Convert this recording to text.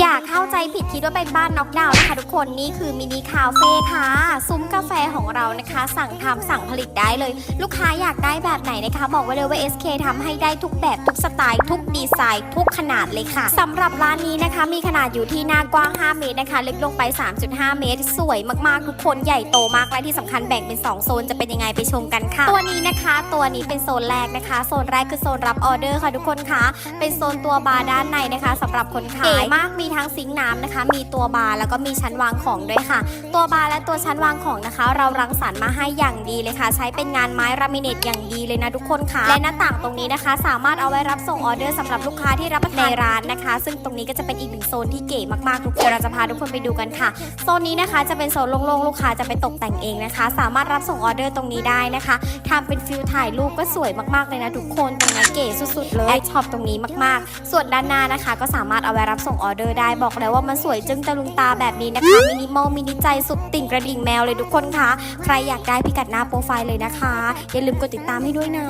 อย่าเข้าใจผิดคิดว่าเป็นบ้านน็อกดาวน์นะคะทุกคนนี่คือมินิคาเฟ่ค่ะ ซุ้มกาแฟของเรานะคะ สั่งทำสั่งผลิตได้เลย ลูกค้าอยากได้แบบไหนนะคะ บอกไว้เลยว่า SK ทำให้ได้ทุกแบบทุกสไตล์ทุกดีไซน์ทุกขนาดเลยค่ะสำหรับร้านนี้นะคะ มีขนาดอยู่ที่หน้ากว้าง 5 เมตรนะคะลึกลงไป 3.5 เมตร สวยมากๆทุกคนใหญ่โตมากและที่สำคัญแบ่งเป็น 2 โซนจะเป็นยังไงไปชมกันค่ะ ตัวนี้นะคะ ตัวนี้เป็นโซนแรกนะคะ โซนแรกคือโซนรับออเดอร์ค่ะทุกคนค่ะเป็นโซนตัวบาร์ด้านในนะคะสำหรับคนขายเก๋มากมีทั้งซิงค์น้ำนะคะ มีตัวบาร์แล้วก็มีชั้นวางของด้วยค่ะ ตัวบาร์และตัวชั้นวางของนะคะ เรารังสรรค์มาให้อย่างดีเลยค่ะ ใช้เป็นงานไม้รามิเนตอย่างดีเลยนะทุกคนค่ะ และหน้าต่างตรงนี้นะคะ สามารถเอาไว้รับส่งออเดอร์สำหรับลูกค้าที่รับประทานในร้านนะคะ ซึ่งตรงนี้ก็จะเป็นอีกหนึ่งโซนที่เก๋มากๆทุกคนเราจะพาทุกคนไปดูกันค่ะ โซนนี้นะคะจะเป็นโซนโล่งๆลูกค้าจะไปตกแต่งเองนะคะ สามารถรับส่งออเดอร์ตรงนี้ได้นะคะทำเป็นฟิลถ่ายรูปก็สวยมากๆเลยนะทุกคนตรงนี้เก๋สุดๆเลยแอดช็อปตรงนี้มากๆ ส่วนด้านหน้านะคะ ก็สามารถเอาไว้รับส่งออเดอร์ได้บอกเลยว่ามันสวยจึ้งตะลุงตาแบบนี้นะคะมินิมอลมินิใจสุดติ่งกระดิ่งแมวเลยทุกคนคะใครอยากได้พิกัดหน้าโปรไฟล์เลยนะคะ อย่าลืมกดติดตามให้ด้วยนะ